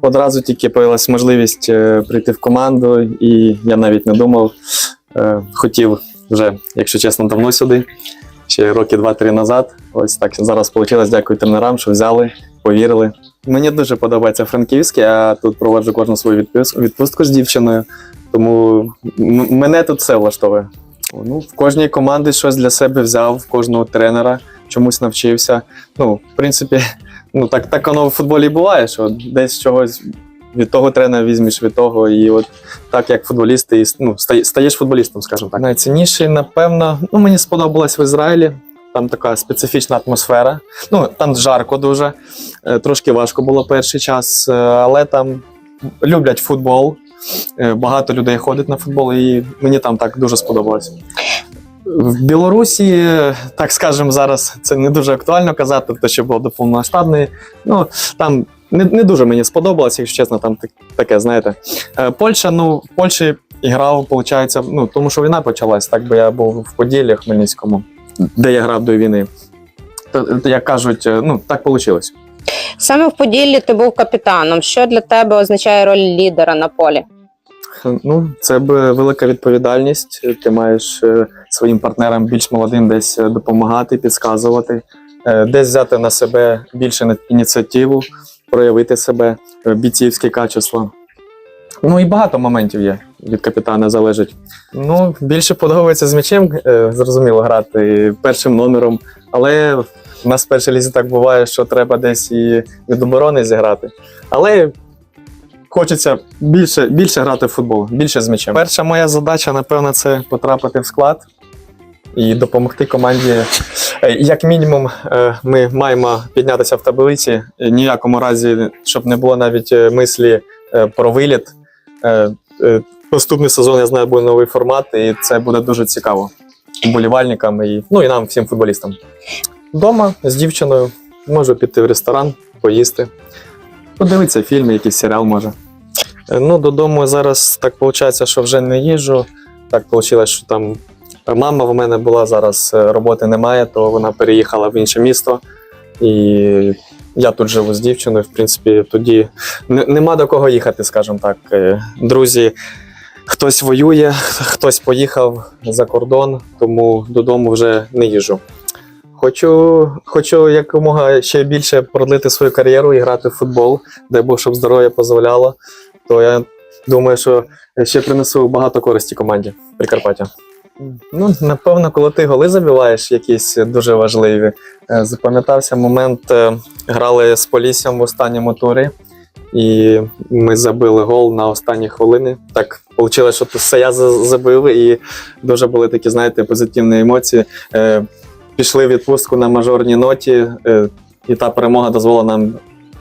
одразу тільки появилась можливість е, прийти в команду, і я навіть не думав, е, хотів вже, якщо чесно, давно сюди, ще роки два-три назад. Ось так зараз вийшло. Дякую тренерам, що взяли, повірили. Мені дуже подобається Франківське, я тут проводжу кожну свою відпустку з дівчиною, тому мене тут все влаштовує. Ну, в кожній команді щось для себе взяв, в кожного тренера чомусь навчився. Ну, в принципі, ну так, так воно в футболі буває, що десь чогось від того тренера візьмеш від того, і от так як футболіст, ти ну, стаєш футболістом, скажімо так. Найцінніший, напевно, ну мені сподобалось в Ізраїлі. Там така специфічна атмосфера. Ну там жарко дуже, е, трошки важко було перший час, е, але там люблять футбол. е, Багато людей ходить на футбол, і мені там так дуже сподобалось. В Білорусі, так скажемо, зараз це не дуже актуально казати, те, що було до повномасштабної. Ну там не, не дуже мені сподобалось, якщо чесно, там таке, знаєте. Е, Польща, ну, в Польщі грав, виходить, ну, тому що війна почалась, так би я був в Поділлі Хмельницькому, де я грав до війни. То, то, як кажуть, е, ну, так вийшло. Саме в Поділлі ти був капітаном. Що для тебе означає роль лідера на полі? Ну, це б велика відповідальність. Ти маєш е, своїм партнерам більш молодим десь е, допомагати, підказувати, е, десь взяти на себе більше ініціативу, проявити себе, е, бійцівські качества. Ну і багато моментів є. Від капітана залежить. Ну, більше подобається з м'ячем, е, зрозуміло, грати першим номером. Але в нас в першій лізі так буває, що треба десь і від оборони зіграти. Але хочеться більше, більше грати в футбол, більше з м'ячем. Перша моя задача, напевно, це потрапити в склад і допомогти команді. Е, Як мінімум, е, ми маємо піднятися в таблиці. Е, Ніякому разі, щоб не було навіть мислі про виліт. Наступний сезон я знаю, буде новий формат, і це буде дуже цікаво вболівальникам і, ну, і нам, всім футболістам. Дома з дівчиною можу піти в ресторан, поїсти, подивитися фільм, якийсь серіал може. Е, Ну, додому зараз так виходить, що вже не їжджу. Так вийшло, що там мама в мене була зараз е, роботи немає, то вона переїхала в інше місто. І я тут живу з дівчиною. В принципі, тоді не- нема до кого їхати, скажімо так. Е, Друзі, хтось воює, хтось поїхав за кордон, тому додому вже не їжджу. Хочу, хочу якомога ще більше продлити свою кар'єру і грати в футбол, дай Бог, щоб здоров'я дозволяло. То я думаю, що ще принесу багато користі команді Прикарпаття. Ну, напевно, коли ти голи забиваєш, якісь дуже важливі. Е, Запам'ятався момент, е, грали з Поліссям в останньому турі, і ми забили гол на останні хвилини. Так вийшло, що це я за- забив, і дуже були такі, знаєте, позитивні емоції. Пішли в відпустку на мажорній ноті, е, і та перемога дозволила нам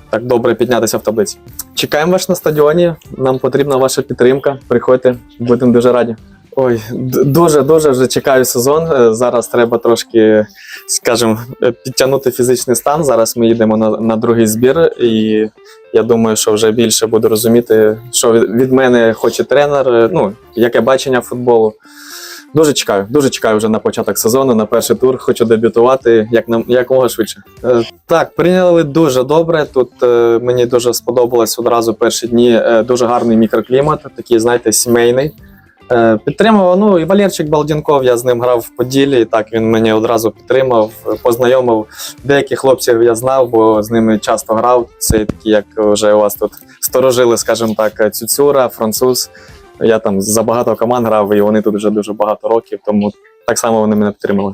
так добре піднятися в таблиці. Чекаємо вас на стадіоні. Нам потрібна ваша підтримка. Приходьте, будемо дуже раді. Ой, дуже дуже вже чекаю сезон. Е, Зараз треба трошки, скажімо, е, підтягнути фізичний стан. Зараз ми їдемо на, на другий збір, і я думаю, що вже більше буду розуміти, що від, мене хоче тренер. Ну, яке бачення футболу. Дуже чекаю, дуже чекаю вже на початок сезону, на перший тур. Хочу дебютувати як якомога швидше. Е, так, прийняли дуже добре. Тут е, мені дуже сподобалось одразу перші дні. Е, дуже гарний мікроклімат, такий, знаєте, сімейний. Підтримував. Ну і Валерчик Балдінков, я з ним грав в Поділлі. і Так він мене одразу підтримав, познайомив. Деяких хлопців я знав, бо з ними часто грав. Це такі, як вже у вас тут сторожили, скажімо так, Цюцюра, француз. Я там за багато команд грав, і вони тут вже дуже багато років, тому так само вони мене підтримали.